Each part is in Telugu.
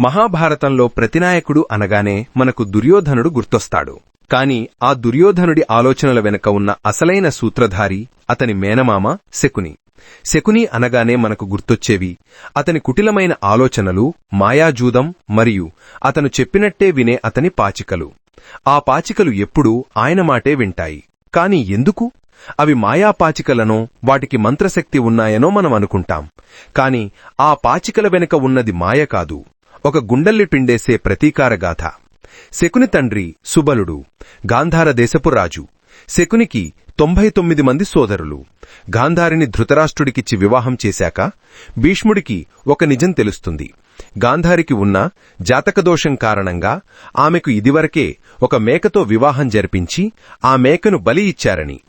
మహాభారతంలో ప్రతినాయకుడు అనగానే మనకు దుర్యోధనుడు గుర్తొస్తాడు. కాని ఆ దుర్యోధనుడి ఆలోచనల వెనుక ఉన్న అసలైన సూత్రధారి అతని మేనమామ శకుని. శకుని అనగానే మనకు గుర్తొచ్చేవి అతని కుటిలమైన ఆలోచనలు మాయాజూదం మరియు అతను చెప్పినట్టే వినే అతని పాచికలు. ఆ పాచికలు ఎప్పుడూ ఆయన మాటే వింటాయి. కాని ఎందుకు? అవి మాయాపాచికలనో వాటికి మంత్రశక్తి ఉన్నాయనో మనం అనుకుంటాం. కాని ఆ పాచికల వెనుక ఉన్నది మాయ కాదు. ఒక గుండెల్ని పిండేసే ప్రతీకారగాథ శకుని తండ్రి సుబలుడు గాంధార దేశపు రాజు. శకునికి తొంభై తొమ్మిది మంది సోదరులు. గాంధారిని ధృతరాష్ట్రుడికిచ్చి వివాహం చేశాక భీష్ముడికి ఒక నిజం తెలుస్తుంది. గాంధారికి ఉన్న జాతకదోషం కారణంగా ఆమెకు ఇదివరకే ఒక మేకతో వివాహం జరిపించి ఆ మేకను బలి ఇచ్చారని.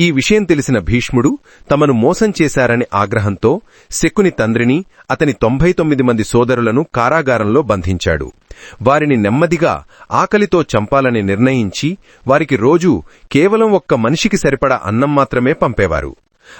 ఈ విషయం తెలిసిన భీష్ముడు తమను మోసం చేశారని ఆగ్రహంతో శకుని తండ్రిని అతని తొంభై తొమ్మిది మంది సోదరులను కారాగారంలో బంధించాడు. వారిని నెమ్మదిగా ఆకలితో చంపాలని నిర్ణయించి వారికి రోజూ కేవలం ఒక్క మనిషికి సరిపడా అన్నం మాత్రమే పంపేవారు.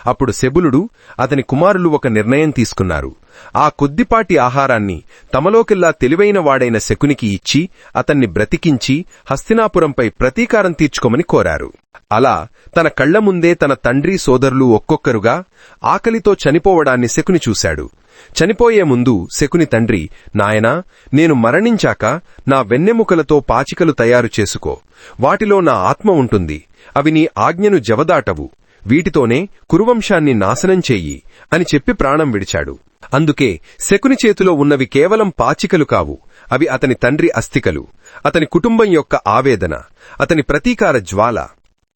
అప్పుడు శబులుడు అతని కుమారులు ఒక నిర్ణయం తీసుకున్నారు. ఆ కొద్దిపాటి ఆహారాన్ని తమలోకెల్లా తెలివైన వాడైన శకునికి ఇచ్చి అతన్ని బ్రతికించి హస్తినాపురంపై ప్రతీకారం తీర్చుకోమని కోరారు. అలా తన కళ్ళ ముందే తన తండ్రి సోదరులు ఒక్కొక్కరుగా ఆకలితో చనిపోవడాన్ని శకుని చూశాడు. చనిపోయే ముందు శకుని తండ్రి నాయనా నేను మరణించాక నా వెన్నెముకలతో పాచికలు తయారు చేసుకో. వాటిలో నా ఆత్మ ఉంటుంది. అవి నీ ఆజ్ఞను జవదాటవు. వీటితోనే కురువంశాన్ని నాశనం చెయ్యి అని చెప్పి ప్రాణం విడిచాడు. అందుకే శకుని చేతిలో ఉన్నవి కేవలం పాచికలు కావు. అవి అతని తండ్రి అస్థికలు. అతని కుటుంబం యొక్క ఆవేదన. అతని ప్రతీకార జ్వాల.